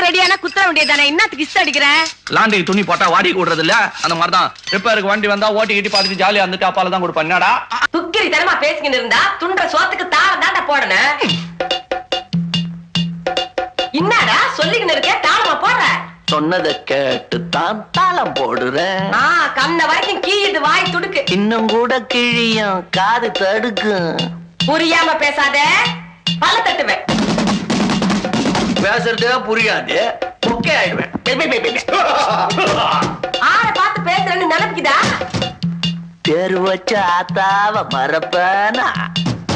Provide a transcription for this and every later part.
Repair ரெடியானா குத்துற வேண்டியதானே என்னத்துக்கு இஷ்டம் அடிக்கிறேன் லாண்டிக்கு துணி போட்டா வாடி விடுறது இல்ல அந்த மாதிரிதான். ரிப்பேருக்கு வண்டி வந்தா ஓட்டி கிட்டி பார்த்துட்டு ஜாலியா இருந்துட்டு அப்பால தான் கொடுப்பேன். என்னடா? துக்கிரி தனமா பேசிக்கிட்டு இருந்தா துண்ட சோத்துக்கு தாளம் தாண்டா போடணும். என்னடா சொல்லிக்கின்னு இருக்க தாளமா போடுற? சொன்னதை கேட்டு தான் தாளம் போடுறேன் ஆ கண்ண வரைக்கும் கீயுது வாய் துடுக்கு. இன்னும் கூட கிழியும் காது தடுக்கும். புரியாம பேசாத பல தட்டுவேன். பேசுறதே புரியாது. பொக்கே ஆயிடுவேன். ஆள பார்த்து பேசுறேன்னு நினைப்புக்குதா? தேர் வச்ச ஆத்தாவ மறப்பனா?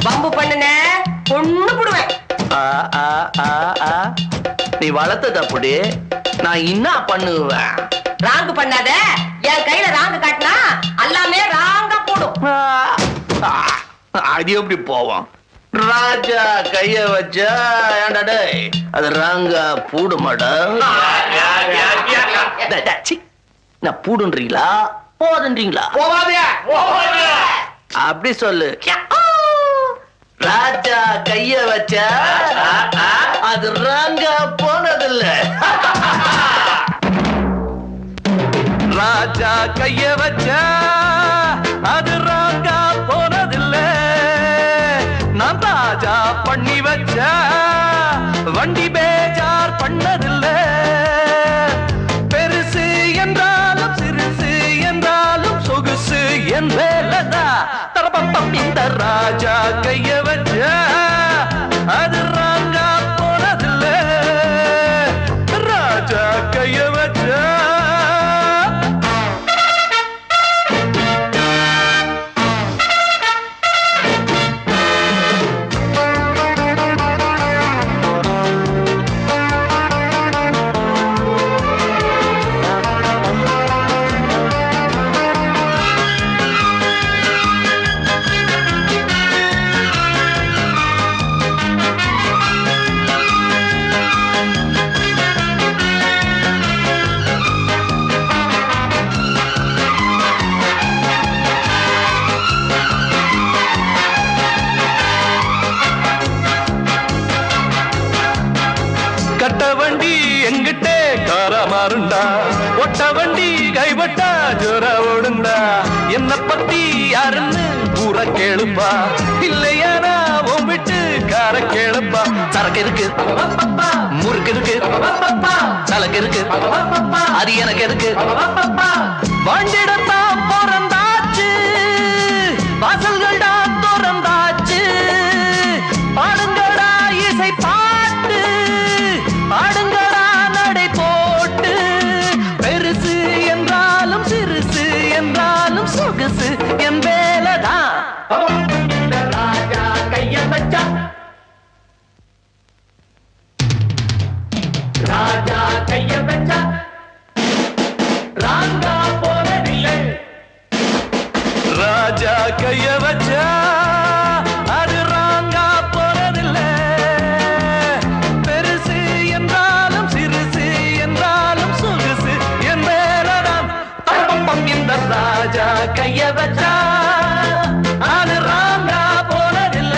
வம்பு பண்ணுன பொண்ணு புடுவேன். ஆ, ஆ, ஆ, ஆ. நீ வளர்த்தது அப்படி. நான் என்ன பண்ணுவேன்? ராங்கு பண்ணாத. என் கையில ராங்கு காட்டினா எல்லாமே ராங்கா போடும். அது எப்படி போவோம்? ராஜா கைய வச்சா ஏன்டா டேய் அது ராங்கா பூடுமாடா. நான் பூடுன்றீங்களா? போதுன்றீங்களா? அப்படி சொல்லு. ராஜா கைய வச்சா அது ராங்கா போனதில்ல. ராஜா கைய வச்சா காரா மாறுண்டா ஒட்ட வண்டி கைவட்டா ஜோர ஓடுண்டா. என்ன பத்தி யாருன்னு பூரா கேளுப்பா. இல்லையானா உன் விட்டு கார கேளுப்பா. சரக்கு இருக்கு. முறுக்கு இருக்கு. சலக்கு இருக்கு. அது எனக்கு இருக்கு வாண்டிடத்தான் பிறந்தாச்சு வாசல்கள் தான் திறந்தாச்சு தப்பம் இந்த ராஜா கைய வச்சா அது ராங்கா போனதில்ல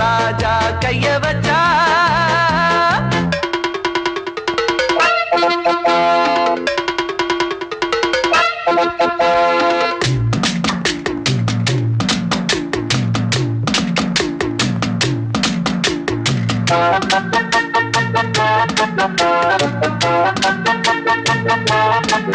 ராஜா கைய வச்சா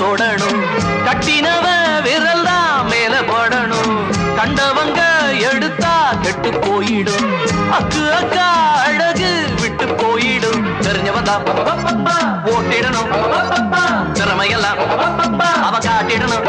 தொடணும். கட்டினவ விரல் தான் மேல படணும். கண்டவங்க எடுத்தா கெட்டு போயிடும். அக்கு அக்கா அழகு விட்டு போயிடும். தெரிஞ்சவன் தான். ஓட்டிடணும். திறமையெல்லாம் அவ காட்டிடணும்.